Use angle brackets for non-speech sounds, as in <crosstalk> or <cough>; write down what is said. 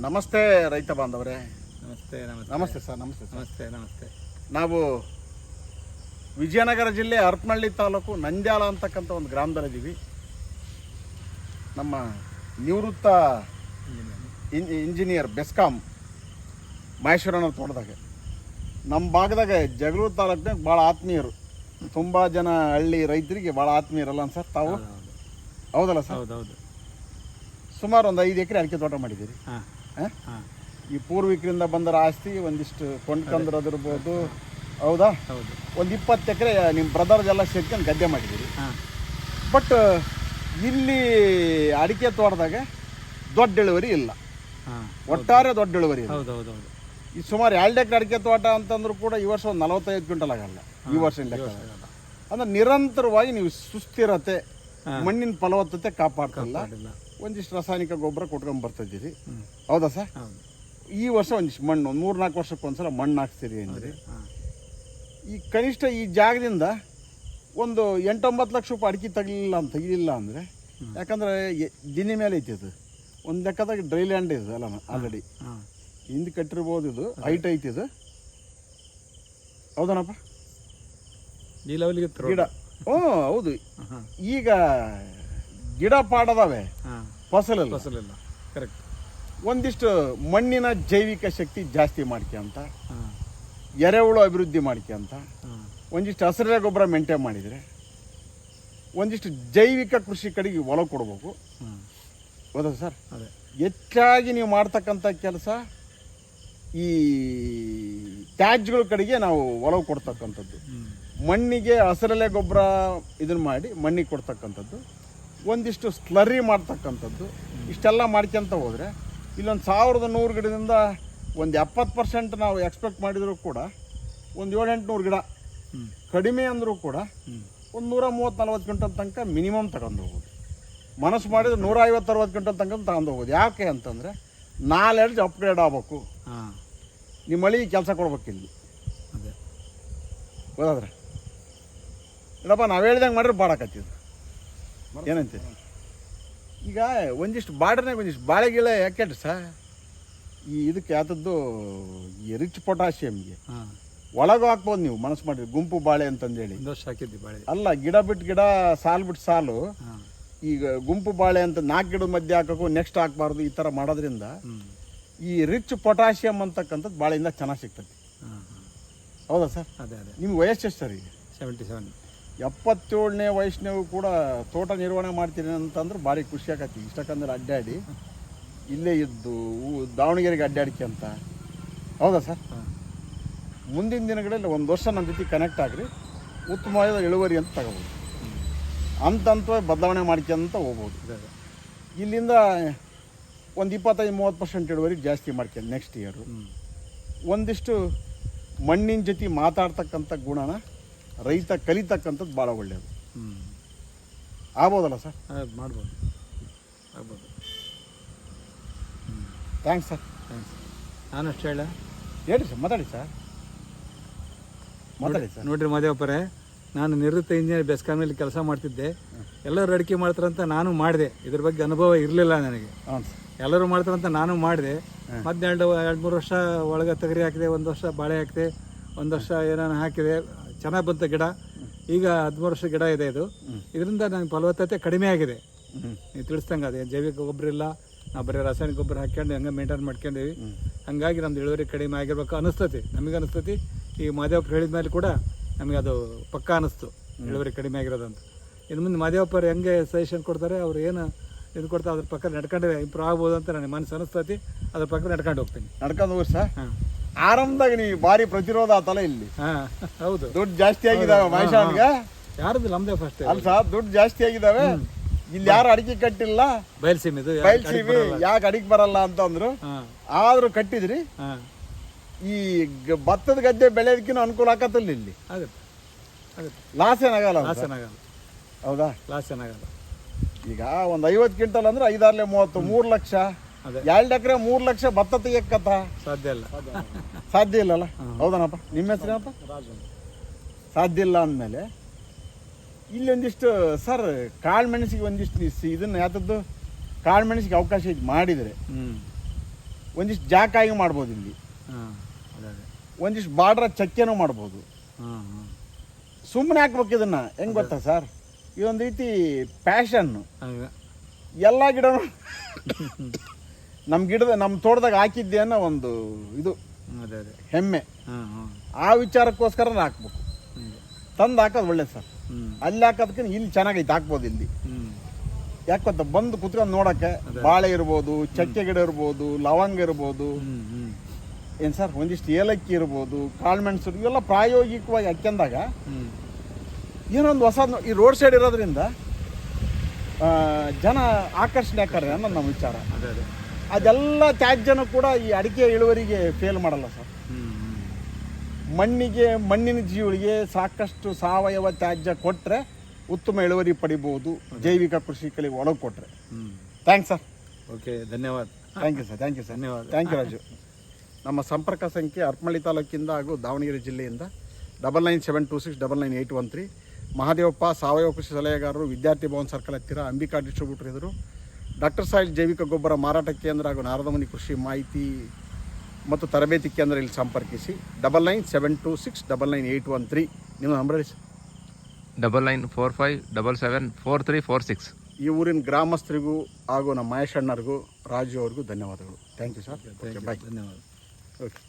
ನಮಸ್ತೆ ರೈತ ಬಾಂಧವರೇ. ನಮಸ್ತೆ ನಮಸ್ತೆ. ನಮಸ್ತೆ ಸರ್ ನಮಸ್ತೆ ಸರ್. ನಮಸ್ತೆ ನಮಸ್ತೆ. ನಾವು ವಿಜಯನಗರ ಜಿಲ್ಲೆ ಹರಪನಹಳ್ಳಿ ತಾಲೂಕು ನಂದ್ಯಾಲ ಅಂತಕ್ಕಂಥ ಒಂದು ಗ್ರಾಮದಲ್ಲಿದ್ದೀವಿ ನಮ್ಮ ನಿವೃತ್ತ ಇಂಜಿನಿಯರ್ ಬೆಸ್ಕಾಂ ಮಹೇಶ್ವರನ ತೋಟದಾಗ ನಮ್ಮ ಭಾಗದಾಗ ಜಗಳೂರು ತಾಲೂಕ್ನಾಗ ಭಾಳ ಆತ್ಮೀಯರು. ತುಂಬ ಜನ ಹಳ್ಳಿ ರೈತರಿಗೆ ಭಾಳ ಆತ್ಮೀಯರಲ್ಲ ಸರ್ ತಾವು? ಹೌದಲ್ಲ ಸರ್? ಹೌದು ಹೌದು ಸುಮಾರು ಒಂದು ಐದು ಎಕರೆ ಅಡಿಕೆ ತೋಟ ಮಾಡಿದ್ದೀರಿ. ಹಾಂ. ಈ ಪೂರ್ವಿಕರಿಂದ ಬಂದರ ಆಸ್ತಿ ಒಂದಿಷ್ಟು ಕೊಂಡ್ಕೊಂಡ್ರದಿರ್ಬೋದು ಹೌದಾ? ಹೌದು. ಒಂದು ಇಪ್ಪತ್ತು ಎಕರೆ ನಿಮ್ಮ ಬ್ರದರ್ದೆಲ್ಲ ಎಲ್ಲ ಸೇರ್ಕೊಂಡು ಗದ್ದೆ ಮಾಡಿದ್ದೀರಿ. ಬಟ್ ಇಲ್ಲಿ ಅಡಿಕೆ ತೋಟದಾಗ ದೊಡ್ಡ ಇಳುವರಿ ಇಲ್ಲ. ಒಟ್ಟಾರೆ ದೊಡ್ಡ ಇಳುವರಿ ಇಲ್ಲ. ಹೌದು ಹೌದು ಹೌದು ಈ ಸುಮಾರು ಎರಡು ಎಕರೆ ಅಡಿಕೆ ತೋಟ ಅಂತಂದ್ರೂ ಕೂಡ ಈ ವರ್ಷ ಒಂದು ನಲವತ್ತೈದು ಕ್ವಿಂಟಲ್ ಆಗಲ್ಲ. ಈ ವರ್ಷ ಅಂದ್ರೆ ನಿರಂತರವಾಗಿ ನೀವು ಸುಸ್ಥಿರತೆ ಮಣ್ಣಿನ ಫಲವತ್ತತೆ ಕಾಪಾಡ್ತಿಲ್ಲ. ಒಂದಿಷ್ಟು ರಾಸಾಯನಿಕ ಗೊಬ್ಬರ ಕೊಟ್ಕೊಂಡು ಬರ್ತಿದ್ದೀರಿ. ಹೌದಾ ಸರ್? ಈ ವರ್ಷ ಒಂದಿಷ್ಟು ಮಣ್ಣು ಒಂದು ಮೂರು ನಾಲ್ಕು ವರ್ಷಕ್ಕೆ ಒಂದ್ಸಲ ಮಣ್ಣು ಹಾಕ್ತೀರಿ ಅಂದರೆ ಈ ಕನಿಷ್ಠ ಈ ಜಾಗದಿಂದ ಒಂದು ಎಂಟೊಂಬತ್ತು ಲಕ್ಷ ರೂಪಾಯಿ ಅಡಿಕೆ ತೆಗಲಿಲ್ಲ ಅಂತ ತೆಗಿಲಿಲ್ಲ ಅಂದರೆ ಯಾಕಂದರೆ ದಿನ ಮೇಲೆ ಐತಿ ಅದು. ಒಂದು ಲೆಕ್ಕದಾಗ ಡ್ರೈ ಲ್ಯಾಂಡ್ ಇದೆ ಅಲ್ಲ ಆಲ್ರೆಡಿ. ಹಿಂದೆ ಕಟ್ಟಿರ್ಬೋದು ಇದು ಹೈಟ್ ಐತಿ ಇದು. ಹೌದನಪ್ಪ? ಗಿಡ. ಹ್ಞೂ ಹೌದು. ಈಗ ಗಿಡ ಪಾಡದವೆ. ಫಸಲಲ್ಲ? ಫಸಲಿಲ್ಲ. ಕರೆಕ್ಟ್ ಒಂದಿಷ್ಟು ಮಣ್ಣಿನ ಜೈವಿಕ ಶಕ್ತಿ ಜಾಸ್ತಿ ಮಾಡ್ಕೊಂತ ಎರೆಹುಳು ಅಭಿವೃದ್ಧಿ ಮಾಡ್ಕೊಂತ ಒಂದಿಷ್ಟು ಹಸಿರ ಗೊಬ್ಬರ ಮೇಂಟೈನ್ ಮಾಡಿದರೆ ಒಂದಿಷ್ಟು ಜೈವಿಕ ಕೃಷಿ ಕಡೆಗೆ ಒಲವು ಕೊಡಬೇಕು. ಹೌದಾ ಸರ್? ಅದೇ. ಹೆಚ್ಚಾಗಿ ನೀವು ಮಾಡ್ತಕ್ಕಂಥ ಕೆಲಸ ಈ ತ್ಯಾಜ್ಯಗಳ ಕಡೆಗೆ ನಾವು ಒಲವು ಕೊಡ್ತಕ್ಕಂಥದ್ದು. ಮಣ್ಣಿಗೆ ಹಸಿರಲೆ ಗೊಬ್ಬರ ಇದನ್ನು ಮಾಡಿ ಮಣ್ಣಿಗೆ ಕೊಡ್ತಕ್ಕಂಥದ್ದು. ಒಂದಿಷ್ಟು ಸ್ಲರಿ ಮಾಡ್ತಕ್ಕಂಥದ್ದು. ಇಷ್ಟೆಲ್ಲ ಮಾಡ್ಕೊಂತ ಹೋದರೆ ಇಲ್ಲೊಂದು ಸಾವಿರದ ನೂರು ಗಿಡದಿಂದ ಒಂದು ಎಪ್ಪತ್ತು ಪರ್ಸೆಂಟ್ ನಾವು ಎಕ್ಸ್ಪೆಕ್ಟ್ ಮಾಡಿದರೂ ಕೂಡ ಒಂದು ಏಳು ಎಂಟುನೂರು ಗಿಡ ಕಡಿಮೆ ಅಂದರೂ ಕೂಡ ಒಂದು ನೂರ ಮೂವತ್ತು ನಲ್ವತ್ತು ಕ್ವಿಂಟಲ್ ತನಕ ಮಿನಿಮಮ್ ತಗೊಂಡು ಹೋಗ್ಬೋದು. ಮನಸ್ಸು ಮಾಡಿದ್ರೆ ನೂರ ಐವತ್ತು ಅರವತ್ತು ಕ್ವಿಂಟಲ್ ತನಕ ತಗೊಂಡು ಹೋಗ್ಬೋದು. ಯಾಕೆ ಅಂತಂದರೆ ನಾಲೆಡ್ಜ್ ಅಪ್ಗ್ರೇಡ್ ಆಗ್ಬೇಕು. ಹಾಂ. ನಿಮ್ಮ ಮಳಿ ಕೆಲಸ ಕೊಡ್ಬೇಕು ಇಲ್ಲಿ. ಅದೇ. ಹೋದ್ರೆ ಇಡಪ್ಪ ನಾವು ಹೇಳ್ದಂಗೆ ಮಾಡಿದ್ರೆ ಬಾಡಕತ್ತಿದ್ದು ಏನಂತೆ? ಈಗ ಒಂದಿಷ್ಟು ಬಾರ್ಡರ್ನಾಗ ಒಂದಿಷ್ಟು ಬಾಳೆ ಗಿಳೆ ಯಾಕೆ ಸಾ? ಈ ಇದಕ್ಕೆ ಯಾತದ್ದು ಈ ರಿಚ್ ಪೊಟ್ಯಾಷಿಯಮ್ಗೆ ಒಳಗೆ ಹಾಕ್ಬೋದು ನೀವು ಮನಸ್ಸು ಮಾಡಿರಿ ಗುಂಪು ಬಾಳೆ ಅಂತಂದೇಳಿ. ಬಾಳೆ. ಅಲ್ಲ ಗಿಡ ಬಿಟ್ಟು ಗಿಡ ಸಾಲು ಬಿಟ್ಟು ಸಾಲು. ಈಗ ಗುಂಪು ಬಾಳೆ ಅಂತ ನಾಲ್ಕು ಗಿಡದ ಮಧ್ಯೆ ಹಾಕೋಕ್ಕೂ ನೆಕ್ಸ್ಟ್ ಹಾಕ್ಬಾರ್ದು ಈ ಥರ ಮಾಡೋದ್ರಿಂದ ಈ ರಿಚ್ ಪೊಟ್ಯಾಷಿಯಮ್ ಅಂತಕ್ಕಂಥದ್ದು ಬಾಳೆಯಿಂದ ಚೆನ್ನಾಗಿ ಸಿಗ್ತದೆ. ಹೌದಾ ಸರ್? ಅದೇ ಅದೇ. ನಿಮ್ಗೆ ವಯಸ್ಸು ಎಷ್ಟು ಸರ್ ಈಗ? Seventy seven. ಎಪ್ಪತ್ತೇಳನೇ ವಯಸ್ಸಿನವು ಕೂಡ ತೋಟ ನಿರ್ವಹಣೆ ಮಾಡ್ತೀನಿ ಅಂತಂದ್ರೆ ಭಾರಿ ಖುಷಿ ಆಗತ್ತೆ ಇಷ್ಟಕ್ಕಂದ್ರೆ ಅಡ್ಡಾಡಿ ಇಲ್ಲೇ ಇದ್ದು ದಾವಣಗೆರೆಗೆ ಅಡ್ಡಾಡಿಕೆ ಅಂತ. ಹೌದಾ ಸರ್? ಮುಂದಿನ ದಿನಗಳಲ್ಲಿ ಒಂದು ವರ್ಷ ನನ್ನ ಜೊತೆ ಕನೆಕ್ಟ್ ಆಗ್ರಿ. ಉತ್ತಮವಾದ ಇಳುವರಿ ಅಂತ ತಗೋಬೋದು. ಅಂತಂತ ಬದಲಾವಣೆ ಮಾಡ್ಕೊಂತ ಹೋಗ್ಬೋದು. ಇಲ್ಲಿಂದ ಒಂದು ಇಪ್ಪತ್ತೈದು ಮೂವತ್ತು ಪರ್ಸೆಂಟ್ ಇಳುವರಿ ಜಾಸ್ತಿ ಮಾಡ್ಕೊಂಡು ನೆಕ್ಸ್ಟ್ ಇಯರು ಒಂದಿಷ್ಟು ಮಣ್ಣಿನ ಜೊತೆ ಮಾತಾಡ್ತಕ್ಕಂಥ ಗುಣನ ರೈತ ಕಲಿತಕ್ಕಂಥದ್ದು ಭಾಳ ಒಳ್ಳೆಯದು ಹ್ಞೂ ಆಗ್ಬೋದಲ್ಲ ಸರ್? ಅದು ಮಾಡ್ಬೋದು. ಆಗ್ಬೋದು. Thanks sir. ಥ್ಯಾಂಕ್ಸ್ ನಾನು ಅಷ್ಟು ಹೇಳ. ಹೇಳಿ ಸರ್ ಮಾತಾಡಿ ಸರ್. ಮಾತಾಡಿ ಸರ್. ನೋಡ್ರಿ ಮಾದೇವಪ್ಪರೇ ನಾನು ನಿವೃತ್ತ ಇಂಜಿನಿಯರ್ ಬೆಸ್ಕಾಮಲ್ಲಿ ಕೆಲಸ ಮಾಡ್ತಿದ್ದೆ. ಎಲ್ಲರೂ ಅಡಿಕೆ ಮಾಡ್ತಾರಂತ ನಾನು ಮಾಡಿದೆ. ಇದ್ರ ಬಗ್ಗೆ ಅನುಭವ ಇರಲಿಲ್ಲ ನನಗೆ. ಸರ್. ಎಲ್ಲರೂ ಮಾಡ್ತಾರಂತ ನಾನು ಮಾಡಿದೆ. ಮತ್ತೆ ಎರಡು ಎರಡು ಮೂರು ವರ್ಷ ಒಳಗೆ ತೊಗರಿ ಹಾಕಿದೆ ಒಂದು ವರ್ಷ ಬಾಳೆ ಹಾಕಿದೆ ಒಂದು ವರ್ಷ ಏನಾನ ಹಾಕಿದೆ. ಚೆನ್ನಾಗಿ ಬಂತ ಗಿಡ. ಈಗ ಹದಿಮೂರು ವರ್ಷ ಗಿಡ ಇದೆ ಇದು. ಇದರಿಂದ ನನಗೆ ಫಲವತ್ತತೆ ಕಡಿಮೆ ಆಗಿದೆ. ನೀವು ತಿಳಿಸ್ದಂಗೆ ಅದೇ ಜೈವಿಕ ಗೊಬ್ಬರ ಇಲ್ಲ ನಾವು ಬರೀ ರಾಸಾಯನಿಕ ಗೊಬ್ಬರ ಹಾಕ್ಕೊಂಡು ಹಂಗೆ ಮೇಂಟೈನ್ ಮಾಡ್ಕೊಂಡೀವಿ. ಹಂಗಾಗಿ ನಮ್ದು ಇಳುವರಿ ಕಡಿಮೆ ಆಗಿರ್ಬೇಕು ಅನಿಸ್ತತಿ ನಮಗೆ ಅನಿಸ್ತತಿ ಈ ಮಾದೇವಪ್ಪ ಹೇಳಿದ ಮೇಲೆ ಕೂಡ ನಮಗೆ ಅದು ಪಕ್ಕಾ ಅನಿಸ್ತು ಇಳುವರಿ ಕಡಿಮೆ ಆಗಿರೋದಂತ ಇನ್ನು ಮುಂದೆ ಮಾದೇವಪ್ಪರು ಹೆಂಗೆ ಸಜೆಷನ್ ಕೊಡ್ತಾರೆ ಅವ್ರು ಏನು ಇದು ಕೊಡ್ತಾರೆ ಅದ್ರ ಪಕ್ಕ ನಡ್ಕೊಂಡ್ರೆ ಇಂಪ್ರೂವ್ ಆಗ್ಬೋದು ಅಂತ ನನಗೆ ಮನಸ್ಸು ಅನಿಸ್ತತಿ ಅದ್ರ ಪಕ್ಕ ನಡ್ಕೊಂಡು ಹೋಗ್ತೀನಿ. ನಡ್ಕೊಂಡು ಹೋಗಿ ಸರ್. ಹಾಂ. ಆರಂಭದಾಗ ನೀವು ಭಾರಿ ಪ್ರತಿರೋಧ ಆತಲ್ಲ ಇಲ್ಲಿ. ಹೌದು. ದುಡ್ಡು ಜಾಸ್ತಿ ಆಗಿದಾವೆ ಮಹಿಷಾನ್ಗ ಯಾರದು ನಮ್ದೇ ಫಸ್ಟ್ ಅಲ್ಲ ಸರ್ ದುಡ್ಡು ಜಾಸ್ತಿ ಆಗಿದಾವೆ. ಇಲ್ಲಿ ಯಾರು ಅಡಿಕೆ ಕಟ್ಟಿಲ್ಲ? ಬಯಲ್ಸೀಮಿ ಬಯಲ್ಸೀಮಿ ಯಾಕೆ ಅಡಿಕೆ ಬರಲ್ಲ? ಅಂತಂದ್ರು. ಅಂದ್ರು ಆದ್ರೂ ಕಟ್ಟಿದ್ರಿ. ಈ ಭತ್ತದ ಗದ್ದೆ ಬೆಳೆಯೋದಕ್ಕಿಂತ ಅನುಕೂಲ ಆಗತ್ತಲ್ಲ ಇಲ್ಲಿ. ಲಾಸ್ ಏನಾಗಲ್ಲ ಲಾಸ್ ಏನಾಗಲ್ಲ. ಹೌದಾ? ಲಾಸ್ ಏನಾಗಲ್ಲ. ಈಗ ಒಂದು ಐವತ್ತು ಕ್ವಿಂಟಲ್ ಅಂದ್ರೆ ಐದಾರ್ಲೆ ಮೂವತ್ತು ಮೂರು ಲಕ್ಷ. ಎರಡು ಎಕರೆ ಮೂರು ಲಕ್ಷ ಭತ್ತ ತೆಗಿಯಕ್ಕತ್ತ? ಸಾಧ್ಯ ಇಲ್ಲ. ಸಾಧ್ಯ ಇಲ್ಲಲ್ಲ? ಹೌದನಪ್ಪ. ನಿಮ್ಮ ಹೆಸರೇನಪ್ಪ? ಸಾಧ್ಯ ಇಲ್ಲ ಅಂದಮೇಲೆ ಇಲ್ಲಿ ಒಂದಿಷ್ಟು ಸರ್ ಕಾಳು ಮೆಣಸಿಗೆ ಒಂದಿಷ್ಟು ಇದನ್ನ ಯಾತದ್ದು ಕಾಳು ಮೆಣಸಿಗೆ ಅವಕಾಶ ಇದು ಮಾಡಿದರೆ ಹ್ಞೂ ಒಂದಿಷ್ಟು ಜಾಕಾಯಿ ಮಾಡ್ಬೋದು ಇಲ್ಲಿ. ಒಂದಿಷ್ಟು ಬಾಡ್ರ ಚಕ್ಕೆನೂ ಮಾಡ್ಬೋದು. ಸುಮ್ಮನೆ ಹಾಕ್ಬೇಕು ಇದನ್ನ. ಹೆಂಗ್ ಗೊತ್ತಾ ಸರ್? ಇದೊಂದು ರೀತಿ ಪ್ಯಾಷನ್ ಹಾಗೆ. ಎಲ್ಲ ಗಿಡನೂ <laughs> ನಮ್ಮ ಗಿಡದ ನಮ್ಮ ತೋಟದಾಗ ಹಾಕಿದ್ದೆ ಅನ್ನೋ ಒಂದು ಇದು. ಅದೇ ಅದೇ. ಹೆಮ್ಮೆ. ಹಾಂ ಹಾಂ. ಆ ವಿಚಾರಕ್ಕೋಸ್ಕರ ಹಾಕ್ಬೇಕು. ತಂದು ಹಾಕೋದು ಒಳ್ಳೇದು ಸರ್. ಅಲ್ಲಿ ಹಾಕೋದಕ್ಕಿಂತ ಇಲ್ಲಿ ಚೆನ್ನಾಗೈತೆ ಹಾಕ್ಬೋದು ಇಲ್ಲಿ. ಯಾಕೆ ಗೊತ್ತಾ? ಬಂದು ಕುತ್ಕೊಂಡು ನೋಡಕ್ಕೆ ಬಾಳೆ ಇರ್ಬೋದು ಚಕ್ಕೆ ಗಿಡ ಇರ್ಬೋದು ಲವಂಗ ಇರ್ಬೋದು. ಏನು ಸರ್? ಒಂದಿಷ್ಟು ಏಲಕ್ಕಿ ಇರ್ಬೋದು ಕಾಳುಮೆಣಸು ಇವೆಲ್ಲ ಪ್ರಾಯೋಗಿಕವಾಗಿ ಹಾಕ್ಯಂದಾಗ ಏನೊಂದು ಹೊಸ ಈ ರೋಡ್ ಸೈಡ್ ಇರೋದ್ರಿಂದ ಜನ ಆಕರ್ಷಣೆ ಆಕಾರ ಅನ್ನೋದು ನಮ್ಮ ವಿಚಾರ. ಅದೇ ಅದೇ. ಅದೆಲ್ಲ ತ್ಯಾಜ್ಯನೂ ಕೂಡ ಈ ಅಡಿಕೆ ಇಳುವರಿಗೆ ಫೇಲ್ ಮಾಡಲ್ಲ ಸರ್. ಮಣ್ಣಿಗೆ ಮಣ್ಣಿನ ಜೀವಳಿಗೆ ಸಾಕಷ್ಟು ಸಾವಯವ ತ್ಯಾಜ್ಯ ಕೊಟ್ಟರೆ ಉತ್ತಮ ಇಳುವರಿ ಪಡಿಬೋದು ಜೈವಿಕ ಕೃಷಿ ಕಲಿಗೆ ಒಳಗೆ ಕೊಟ್ಟರೆ ಥ್ಯಾಂಕ್ಸ್ ಸರ್ ಓಕೆ ಧನ್ಯವಾದ. Thank you sir thank you sir ಧನ್ಯವಾದ. Thank you Raju. ನಮ್ಮ ಸಂಪರ್ಕ ಸಂಖ್ಯೆ ಅರ್ಪಮಳ್ಳಿ ತಾಲೂಕಿಂದ ಹಾಗೂ ದಾವಣಗೆರೆ ಜಿಲ್ಲೆಯಿಂದ double nine seven two six double nine eight one three Mahadevappa ಸಾವಯವ ಕೃಷಿ ಸಲಹೆಗಾರರು ವಿದ್ಯಾರ್ಥಿ ಭವನ್ ಸರ್ಕಲ್ ಹತ್ತಿರ ಅಂಬಿಕಾ ಡಿಸ್ಟ್ರಿಬ್ಯೂಟರ್ ಎದುರು ಡಾಕ್ಟರ್ ಸಾಯಿಲ್ ಜೈವಿಕ ಗೊಬ್ಬರ ಮಾರಾಟ ಕೇಂದ್ರ ಹಾಗೂ ನಾರದಮುನಿ ಕೃಷಿ ಮಾಹಿತಿ ಮತ್ತು ತರಬೇತಿ ಕೇಂದ್ರ ಇಲ್ಲಿ ಸಂಪರ್ಕಿಸಿ. Double nine seven two six double nine eight one three. ನಿಮ್ಮ ನಂಬರ್ ಹೇಳಿ sir. Double nine four five double seven four three four six. ಈ ಊರಿನ ಗ್ರಾಮಸ್ಥರಿಗೂ ಹಾಗೂ ನಮ್ಮ ಮಹೇಶ್ ಅಣ್ಣರಿಗೂ ರಾಜು ಅವ್ರಿಗೂ ಧನ್ಯವಾದಗಳು. ಥ್ಯಾಂಕ್ ಯು ಸರ್ ಬಾಯ್ ಧನ್ಯವಾದ. ಓಕೆ